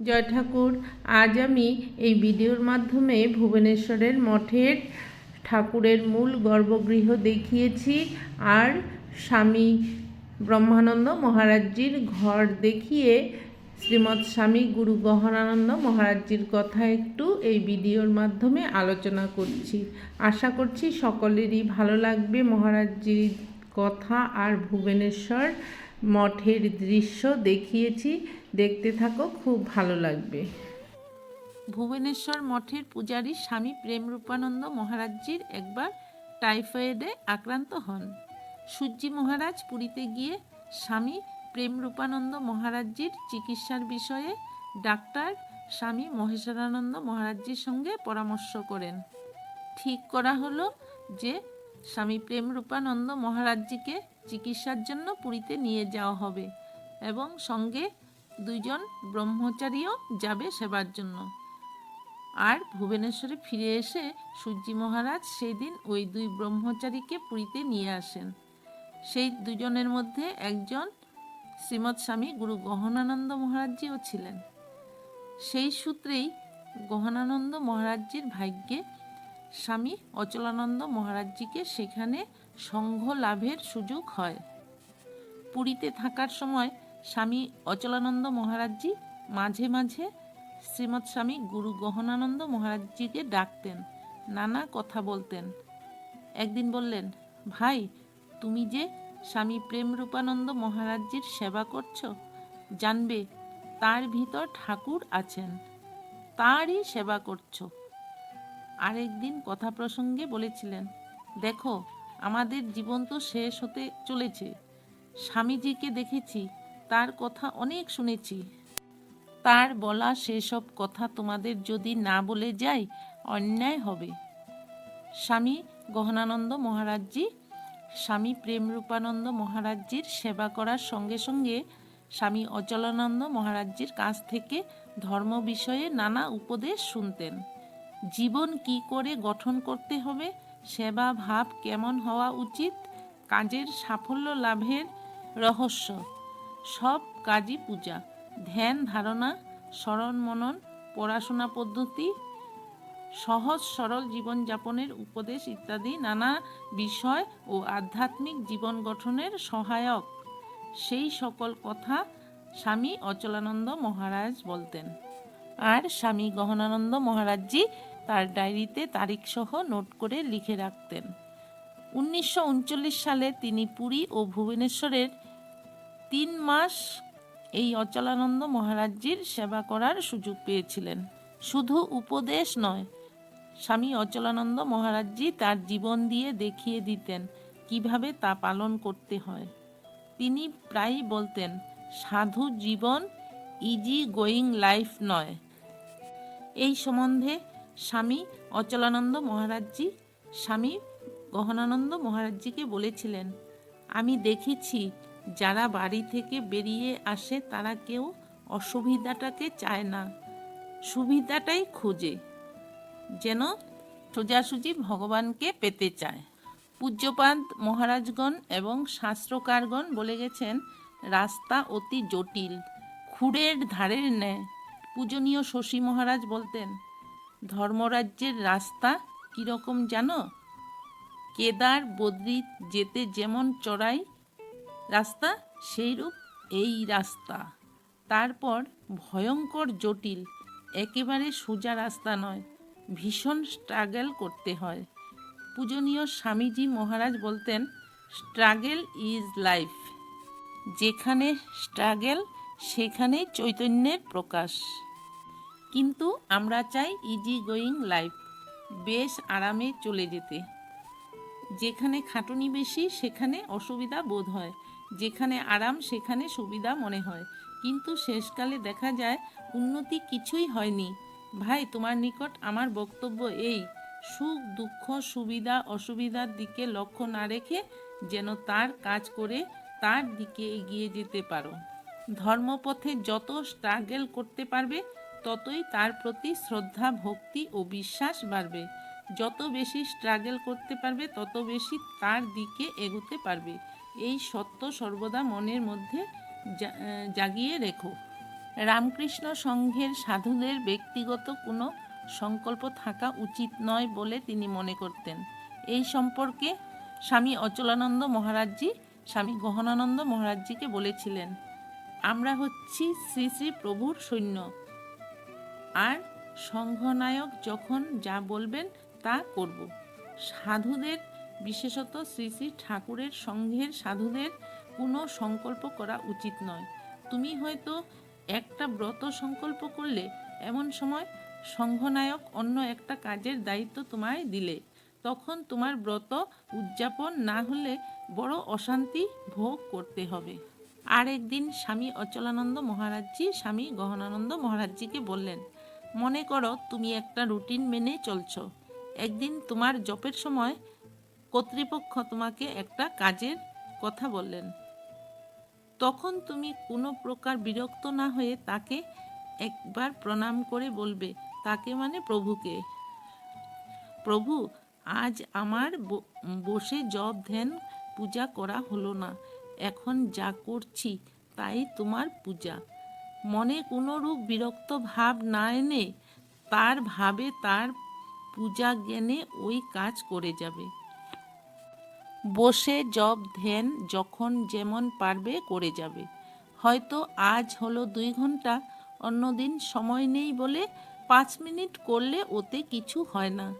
জয় ঠাকুর। আজ আমি এই ভিডিওর মাধ্যমে ভুবনেশ্বরের মঠের ঠাকুরের মূল গর্ভগৃহ দেখিয়েছি আর স্বামী ব্রহ্মানন্দ মহারাজজির ঘর দেখিয়ে শ্রীমৎ স্বামী গুরু গহনানন্দ মহারাজজির কথা একটু এই ভিডিওর মাধ্যমে আলোচনা করছি। আশা করছি সকলেরই ভালো লাগবে মহারাজজির কথা আর ভুবনেশ্বর মঠের দৃশ্য দেখিয়েছি। দেখতে থাকো, খুব ভালো লাগবে। ভুবনেশ্বর মঠের পূজারী স্বামী প্রেমরূপানন্দ মহারাজজির একবার টাইফয়েডে আক্রান্ত হন। সূর্যি মহারাজ পুরীতে গিয়ে স্বামী প্রেমরূপানন্দ মহারাজজির চিকিৎসার বিষয়ে ডাক্তার স্বামী মহেশ্বরানন্দ মহারাজজির সঙ্গে পরামর্শ করেন। ঠিক করা হলো যে, স্বামী প্রেমরূপানন্দ মহারাজজিকে চিকিৎসার জন্য পুরীতে নিয়ে যাওয়া হবে এবং সঙ্গে দুইজন ব্রহ্মচারীও যাবে সেবার জন্য। আর ভুবনেশ্বরে ফিরে এসে সূর্যি মহারাজ সেই দিন ওই দুই ব্রহ্মচারীকে পুরীতে নিয়ে আসেন। সেই দুজনের মধ্যে একজন শ্রীমৎ স্বামী গুরু গহনানন্দ মহারাজজিও ছিলেন। সেই সূত্রেই গহনানন্দ মহারাজজির ভাগ্যে স্বামী অচলানন্দ মহারাজজিকে সেখানে সংঘ লাভের সুযোগ হয়। পুরীতে থাকার সময় স্বামী অচলানন্দ মহারাজজি মাঝে মাঝে শ্রীমৎ স্বামী গুরু গহনানন্দ মহারাজজিকে ডাকতেন, নানা কথা বলতেন। একদিন বললেন, ভাই, তুমি যে স্বামী প্রেমরূপানন্দ মহারাজজির সেবা করছ, জানবে তার ভিতর ঠাকুর আছেন, তারই সেবা করছ। আরেকদিন কথা প্রসঙ্গে বলেছিলেন, দেখো, আমাদের জীবন তো শেষ হতে চলেছে। স্বামীজিকে দেখেছি তার কথা অনেক শুনেছি। তার বলা সেসব কথা তোমাদের যদি না বলে যাই অন্যায় হবে। স্বামী গহনানন্দ মহারাজজি, স্বামী প্রেমরূপানন্দ মহারাজজির সেবা করার সঙ্গে সঙ্গে স্বামী অচলানন্দ মহারাজজির কাছ থেকে ধর্ম বিষয়ে নানা উপদেশ শুনতেন। জীবন কি করে গঠন করতে হবে, সেবা ভাব কেমন হওয়া উচিত, কাজের সাফল্য লাভের রহস্য। সব কাজই পূজা। ধ্যান, ধারণা স্মরণ মনন পড়াশোনা পদ্ধতি, সহজ, সরল জীবনযাপনের উপদেশ ইত্যাদি নানা বিষয় ও আধ্যাত্মিক জীবন গঠনের সহায়ক। সেই সকল কথা স্বামী অচলানন্দ মহারাজ বলতেন। আর স্বামী গহনানন্দ মহারাজজি তার ডায়েরিতে তারিখসহ নোট করে লিখে রাখতেন। উনিশশো উনচল্লিশ সালে তিনি পুরী ও ভুবনেশ্বরের তিন মাস এই অচলানন্দ মহারাজজির সেবা করার সুযোগ পেয়েছিলেন। শুধু উপদেশ নয়, স্বামী অচলানন্দ মহারাজজি তার জীবন দিয়ে দেখিয়ে দিতেন কীভাবে তা পালন করতে হয়। তিনি প্রায়ই বলতেন, সাধু জীবন ইজি গোয়িং লাইফ নয়। এই সম্বন্ধে স্বামী অচলানন্দ মহারাজজি স্বামী গহনানন্দ মহারাজজিকে বলেছিলেন, আমি দেখেছি যারা বাড়ি থেকে বেরিয়ে আসে, তারা কেউ অসুবিধাটাকে চায় না। সুবিধাটাই খোঁজে, যেন সোজাসুজি ভগবানকে পেতে চায়। পূজ্যপাদ মহারাজগণ এবং শাস্ত্রকারগণ বলে গেছেন, রাস্তা অতি জটিল, খুঁড়ের ধারের ন্যায়। পূজনীয় শশী মহারাজ বলতেন, ধর্মরাজ্যের রাস্তা কীরকম জানো? কেদার বদ্রী যেতে যেমন চড়াই রাস্তা সেইরূপ এই রাস্তা। তারপর ভয়ঙ্কর জটিল, একেবারে সোজা রাস্তা নয়, ভীষণ স্ট্রাগল করতে হয়। পূজনীয় স্বামীজি মহারাজ বলতেন স্ট্রাগেল ইজ লাইফ যেখানে স্ট্রাগেল সেখানেই চৈতন্যের প্রকাশ। কিন্তু আমরা চাই ইজি গোয়িং লাইফ বেশ আরামে চলে যেতে। যেখানে খাটুনি বেশি, সেখানে অসুবিধা বোধ হয়। যেখানে আরাম, সেখানে সুবিধা মনে হয়। কিন্তু শেষকালে দেখা যায়, উন্নতি কিছুই হয়নি। ভাই, তোমার নিকট আমার বক্তব্য এই, সুখ, দুঃখ, সুবিধা, অসুবিধার দিকে লক্ষ্য না রেখে যেন তার কাজ করে তার দিকে এগিয়ে যেতে পারো। ধর্মপথে যত স্ট্রাগল করতে পারবে, ততই তার প্রতি শ্রদ্ধা, ভক্তি ও বিশ্বাস বাড়বে। যত বেশি স্ট্রাগল করতে পারবে, তত বেশি তার দিকে এগোতে পারবে। এই সত্য সর্বদা মনের মধ্যে জাগিয়ে রেখো। রামকৃষ্ণ সংঘের সাধুদের ব্যক্তিগত কোনো সংকল্প থাকা উচিত নয় বলে তিনি মনে করতেন। এই সম্পর্কে স্বামী অচলানন্দ মহারাজজি, স্বামী গহনানন্দ মহারাজজিকে বলেছিলেন, আমরা হচ্ছি শ্রী শ্রী প্রভুর সৈন্য। আর সংঘনায়ক যখন যা বলবেন তা করব। সাধুদের বিশেষত শ্রী শ্রী ঠাকুরের সংঘের সাধুদের কোনো সংকল্প করা উচিত নয়। তুমি হয়তো একটা ব্রত সংকল্প করলে এমন সময় সংঘনায়ক অন্য একটা কাজের দায়িত্ব তোমায় দিলে। তখন তোমার ব্রত উদযাপন না হলে বড় অশান্তি ভোগ করতে হবে। আর একদিন স্বামী অচলানন্দ মহারাজজি, স্বামী গহনানন্দ মহারাজজিকে বললেন, মনে করো তুমি একটা রুটিন মেনে চলছ। একদিন তোমার জপের সময় কর্তৃপক্ষ তোমাকে একটা কাজের কথা বললেন। তখন তুমি কোনো প্রকার বিরক্ত না হয়ে তাকে একবার প্রণাম করে বলবে, তাকে মানে প্রভুকে। প্রভু, আজ আমার বসে জপ ধ্যান পূজা করা হলো না, এখন যা করছি তাই তোমার পূজা। মনে কোনো রূপ বিরক্ত ভাব না এনে তার ভাবে তার পূজা জ্ঞানে ওই কাজ করে যাবে। বসে জব ধ্যান যখন যেমন পারবে করে যাবে। হয়তো আজ হলো দুই ঘণ্টা অন্যদিন সময় নেই বলে পাঁচ মিনিট করলে ওতে কিছু হয় না।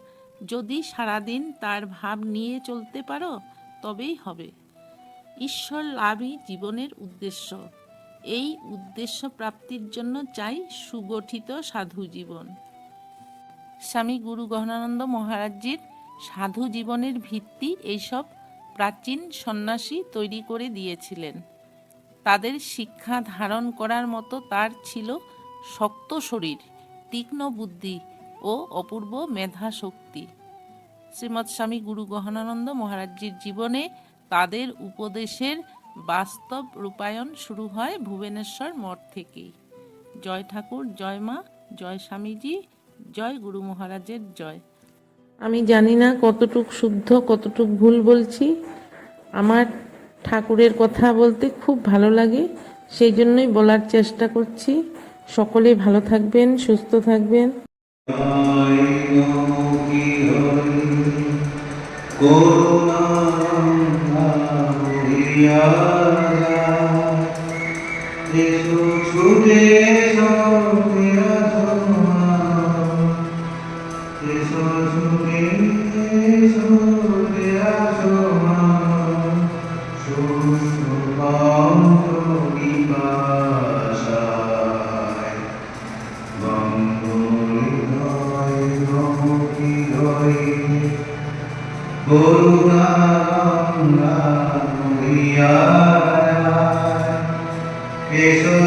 যদি সারাদিন তার ভাব নিয়ে চলতে পারো, তবেই হবে। ঈশ্বর লাভই জীবনের উদ্দেশ্য। এই উদ্দেশ্য প্রাপ্তির জন্য চাই সুগঠিত সাধু জীবন। স্বামী গুরু গহনানন্দ মহারাজজির সাধু জীবনের ভিত্তি এইসব প্রাচীন সন্ন্যাসী তৈরি করে দিয়েছিলেন। তাদের শিক্ষা ধারণ করার মতো তার ছিল শক্ত শরীর, তীক্ষ্ণ বুদ্ধি ও অপূর্ব মেধা শক্তি শ্রীমৎ স্বামী গুরু গহনানন্দ মহারাজজির জীবনে তাদের উপদেশের বাস্তব রূপায়ণ শুরু হয় ভুবনেশ্বর মঠ থেকেই। জয় ঠাকুর, জয় মা, জয় স্বামীজি, জয় গুরু মহারাজের জয়। আমি জানি না কতটুক শুদ্ধ, কতটুক ভুল বলছি। আমার ঠাকুরের কথা বলতে খুব ভালো লাগে, সেই জন্যই বলার চেষ্টা করছি। সকলে ভালো থাকবেন, সুস্থ থাকবেন। করুণা গঙ্গা মরিয়ায় এসো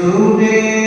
ছুটে